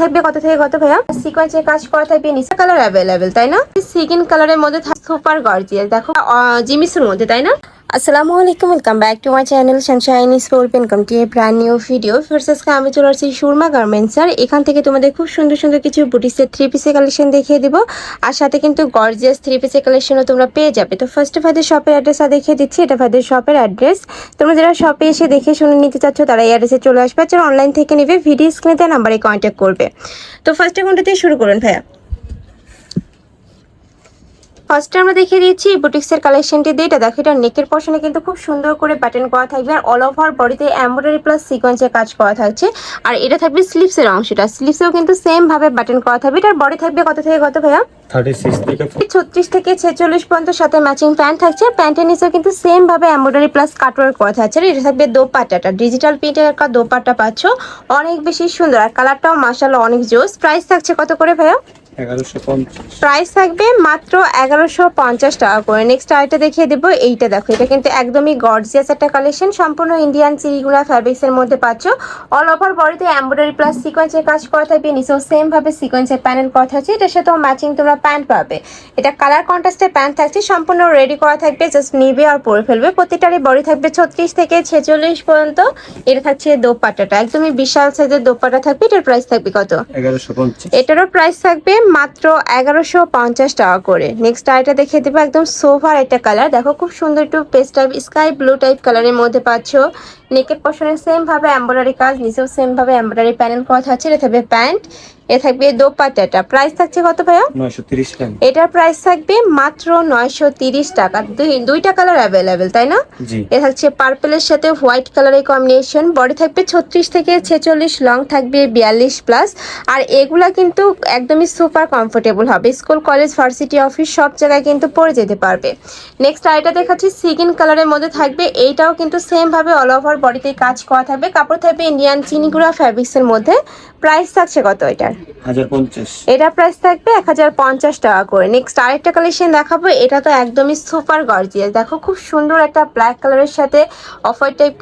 থাকবে, কত থেকে কত ভাইয়া? সিকোয়েন্সের কাজ করা থাকবে নিচে কালার অ্যাভেলেবেল তাই না? সিকিন কালারের মধ্যে সুপার গর্জিয়াস দেখো জিমিসের মধ্যে, তাই না? আসসালামু আলাইকুম welcome back to my channel sunshine sport welcome to brand new video first আজকে আমি চলে আসছি সুরমা গার্মেন্টস আর এখান থেকে তোমাদের খুব সুন্দর সুন্দর কিছু বুটিসের থ্রি পিসের কালেকশন দেখিয়ে দিব। আর সাথে কিন্তু গর্জিয়াস থ্রি পিসের কালেকশনও তোমরা পেয়ে যাবে। তো ফার্স্ট ভাইদের শপের অ্যাড্রেস দেখিয়ে দিচ্ছি। এটা ভাইদের শপের অ্যাড্রেস তোমরা যারা শপে এসে দেখে শুনে নিতে চাচ্ছ, তারা এই অ্যাড্রেসে চলে আসবে। যারা অনলাইন থেকে নেবে ভিডিও স্ক্রিনে নাম্বারে কন্ট্যাক্ট করবে। তো ফার্স্টে কোনটা দিয়ে শুরু করুন, ভাইয়া। ফার্স্টে আমরা দেখিয়ে দিচ্ছি বুটিক্সের কালেকশনটি দিয়ে। এটা দেখো এটা নেকের পশনে কিন্তু খুব সুন্দর করে প্যাটার্ন করা থাকবে আর অল ওভার বডিতে এমব্রয়ডারি প্লাস সিকোয়েন্সের কাজ করা থাকছে। আর এটা থাকবে স্লিপসের অংশটা। স্লিপসেও কিন্তু সেম ভাবে বাটন করা থাকবে। এটার বডি থাকবে কত থেকে কত ভাইয়া? ছত্রিশ থেকে ছেচল্লিশ পর্যন্ত সাথে ম্যাচিং প্যান্ট থাকছে। প্যান্টের নিচেও কিন্তু সেম ভাবে এমব্রয়ডারি প্লাস কাটওয়ার্ক করা থাকছে। আর এটা থাকবে দোপাট্টাটা। ডিজিটাল প্রিন্টের একটা দোপাট্টা পাচ্ছ। অনেক বেশি সুন্দর। আর কালারটাও মাসাল্লাহ অনেক জোস। প্রাইস থাকছে কত করে ভাইয়া? প্রাইস থাকবে মাত্র এগারোশো পঞ্চাশ টাকা করে। নেক্সট আরেকটা দেখিয়ে দেবো এইটা দেখো এটা কিন্তু একদমই গর্জিয়াস একটা কালেকশন সম্পূর্ণ ইন্ডিয়ান চিরিগুলা ফ্যাব্রিক্স এর মধ্যে পাচ্ছ। অল ওভার বডিতে এমব্রয়ডারি প্লাস সিকোয়েন্সের কাজ করা থাকবে নিচেও সেম ভাবে সিকোয়েন্সের প্যানেল করা থাকছে। এটার সাথেও ম্যাচিং তোমরা প্যান্ট পাবে। এটা কালার কন্ট্রাস্টের প্যান্ট থাকছে সম্পূর্ণ রেডি করা থাকবে জাস্ট নিবে আর পরে ফেলবে। প্রতিটারই বডি থাকবে ছত্রিশ থেকে ছেচল্লিশ পর্যন্ত। এটা থাকছে দোপাট্টাটা একদমই বিশাল সাইজের দোপাট্টা থাকবে। এটার প্রাইস থাকবে কত? এগারোশো এটারও প্রাইস থাকবে মাত্র এগারোশো পঞ্চাশ টাকা করে। নেক্সট আরেকটা দেখে দেবো, একদম সোফার একটা কালার দেখো খুব সুন্দর একটু পেস টাইপ স্কাই ব্লু টাইপ কালারের মধ্যে পাচ্ছ। নেকের পশনে সেমভাবে এম্ব্রয়ডারি কাজ নিজেও সেমভাবে এম্ব্রয়ডারি প্যানেল করা থাকছে। এটা থাকবে প্যান্ট। এ থাকবে দোপাট্টাটা। প্রাইস থাকছে কত ভাইয়া? এটার প্রাইস থাকবে মাত্র নয়শো তিরিশ টাকা। দুই দুইটা কালার অ্যাভেলেবেল তাই না? এ থাকছে পার্পেলের সাথে হোয়াইট কালারের কম্বিনেশন বডি থাকবে ছত্রিশ থেকে ছেচল্লিশ লং থাকবে বিয়াল্লিশ প্লাস আর এগুলা কিন্তু একদমই সুপার কমফোর্টেবল হবে। স্কুল কলেজ ভার্সিটি অফিস সব জায়গায় কিন্তু পরে যেতে পারবে। নেক্সট আরেকটা দেখাচ্ছি সিগিন কালারের মধ্যে থাকবে। এইটাও কিন্তু সেম ভাবে অল ওভার বডিতে কাজ করা থাকবে। কাপড় থাকবে ইন্ডিয়ান চিনিগুড়া ফ্যাব্রিক্সের মধ্যে। প্রাইস থাকছে কত এটার? এটা প্রাইস থাকবে এক হাজার পঞ্চাশ টাকা করে। নেক্সট আরেকটা কালেকশন দেখাবো এটা তো একদমই সুপার গর্জিয়াস দেখো খুব সুন্দর একটা ব্ল্যাক কালারের সাথে অফার টাইপ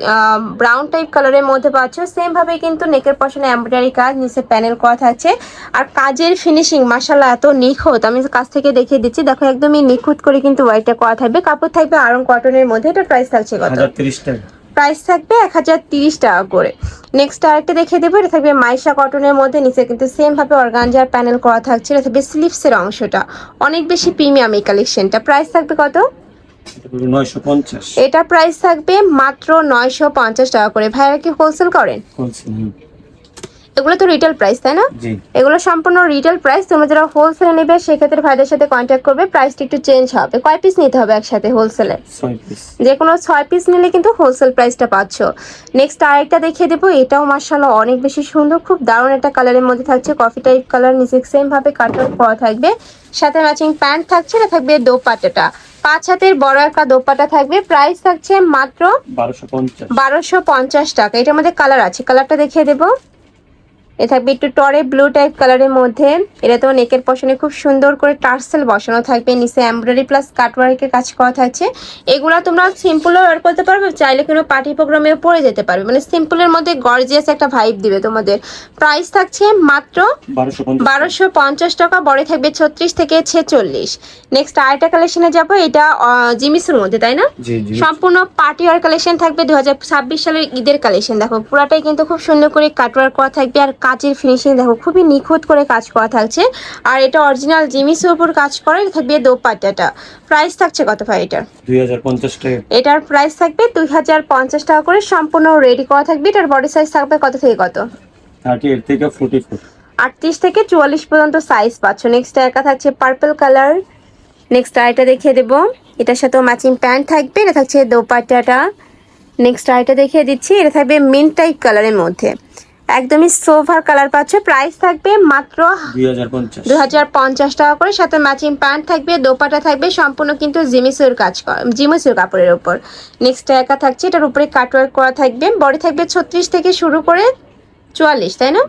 ব্রাউন টাইপ কালারের মধ্যে পাচ্ছ। সেম ভাবে কিন্তু নেকের পশনে এমব্রয়ডারি কাজ নিচে প্যানেল করা থাকছে আর কাজের ফিনিশিং মাসাল্লাহ এত নিখুঁত। আমি কাছ থেকে দেখিয়ে দিচ্ছি দেখো একদমই নিখুঁত করে কিন্তু হোয়াইটটা করা থাকবে। কাপড় থাকবে আরং কটনের মধ্যে এটা প্রাইস থাকছে কত? টাকা। প্রাইস থাকবে এক হাজার তিরিশ টাকা করে। নেক্সট আরেকটা দেখিয়ে দেবো এটা থাকবে মাইশা কটনের মধ্যে। নিচে কিন্তু সেমভাবে অর্গানজার প্যানেল করা থাকছে এটা থাকবে স্লিপসের অংশটা। অনেক বেশি প্রিমিয়াম এই কালেকশনটা প্রাইস থাকবে কত? এটা প্রাইস থাকবে মাত্র নয়শো পঞ্চাশ টাকা করে। ভাইয়ারা কি হোলসেল করেন। এগুলো তো রিটেল প্রাইস তাই না? এগুলো সম্পূর্ণ রিটেল প্রাইস তোমরা যারা হোলসেলে নেবে সেক্ষেত্রে ভাইদের সাথে কন্ট্যাক্ট করবে প্রাইসটা একটু চেঞ্জ হবে। কয় পিস নিতে হবে একসাথে হোলসেলে যে কোনো ছয় পিস নিলে কিন্তু হোলসেল প্রাইসটা পাচ্ছ। নেক্সট আরেকটা দেখিয়ে দেবো এটাও মার্শাল্লাহ অনেক বেশি সুন্দর খুব দারুণ একটা কালারের মধ্যে থাকছে। কফি টাইপ কালার নিচে সেম ভাবে কাটওয়ার্ক করা থাকবে। সাথে ম্যাচিং প্যান্ট থাকছে এটা থাকবে দোপাট্টাটা। পাঁচ হাতের বড় একটা দোপাটা থাকবে প্রাইস থাকছে মাত্র বারোশো পঞ্চাশ। টাকা। এটার মধ্যে কালার আছে কালারটা দেখিয়ে দেবো। এ থাকবে একটু টরে ব্লু টাইপ কালারের মধ্যে। এটা তো নেকের পশনে খুব সুন্দর করে টার্সেল বসানো থাকবে নিচে এমব্রয়ডারি প্লাস কাটওয়ার্কের কাজ করা থাকছে। এগুলো তোমরা সিম্পলও ওয়ার করতে পারবে চাইলে কোনো পার্টি প্রোগ্রামেও পরে যেতে পারবে। মানে সিম্পলের মধ্যে গর্জিয়াস একটা ভাইব দিবে তোমাদের। প্রাইস থাকছে মাত্র বারোশো পঞ্চাশ টাকা। বড় থাকবে ছত্রিশ থেকে ছেচল্লিশ। নেক্সট আরেকটা কালেকশনে যাব এটা জিমিসের মধ্যে তাই না? সম্পূর্ণ পার্টি ওয়ার কালেকশন থাকবে দু হাজার ছাব্বিশ সালের ঈদের কালেকশন দেখো পুরাটাই কিন্তু খুব সুন্দর করে কাটওয়ার করা থাকবে আর কাচের ফিনিশিং দেখো খুবই নিখুঁত করে কাজ করা থাকছে। আর এটা অরিজিনাল জিমিসের উপর কাজ করে থাকবে দোপাট্টাটা। প্রাইস থাকছে কত ভাই এটার? এটার প্রাইস থাকবে দুই হাজার পঞ্চাশ টাকা করে সম্পূর্ণ রেডি করা থাকবে। এটার বডি সাইজ থাকবে কত থেকে কত? থেকে আটত্রিশ থেকে চুয়াল্লিশ পর্যন্ত সাইজ পাচ্ছ। নেক্সট একা থাকছে পার্পল কালার নেক্সট আরেকটা দেখিয়ে দেবো। এটার সাথেও ম্যাচিং প্যান্ট থাকবে এটা থাকছে দোপাট্টাটা। নেক্সট আরেকটা দেখিয়ে দিচ্ছি এটা থাকবে মিন্ট টাইপ কালারের মধ্যে। একদমই সোভার কালার পাচ্ছ। প্রাইস থাকবে মাত্র দুই হাজার পঞ্চাশ। দু টাকা করে। সাথে ম্যাচিং প্যান্ট থাকবে দোপাটা থাকবে সম্পূর্ণ কিন্তু জিমিসের কাজ করা জিমিসের কাপড়ের উপর। নেক্সট একা থাকছে এটার উপরে কাটওয়ার্ক করা থাকবে। বডি থাকবে ছত্রিশ থেকে শুরু করে চুয়াল্লিশ তাই না?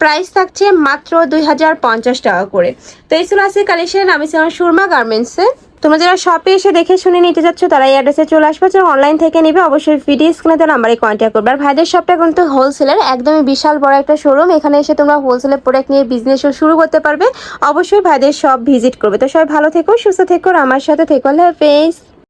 প্রাইস থাকছে মাত্র দুই হাজার পঞ্চাশ টাকা করে। তো এই ছিল আজকে কালেকশন আমি ছিলাম সুরমা গার্মেন্টসে তোমরা যারা শপে এসে দেখে শুনে নিতে যাচ্ছ তারা এই অ্যাড্রেসে চলে আসবে। যারা অনলাইন থেকে নিবে, অবশ্যই ভিডিও স্ক্রিনে তার নাম্বারে কন্ট্যাক্ট করবে। আর ভাইদের শপটা কিন্তু হোলসেলের একদমই বিশাল বড় একটা শোরুম এখানে এসে তোমরা হোলসেলের প্রোডাক্ট নিয়ে বিজনেসও শুরু করতে পারবে। অবশ্যই ভাইদের শপ ভিজিট করবে। তো সবাই ভালো থেকো, সুস্থ থেকো আমার সাথে থেকো। আল্লাহ হাফেজ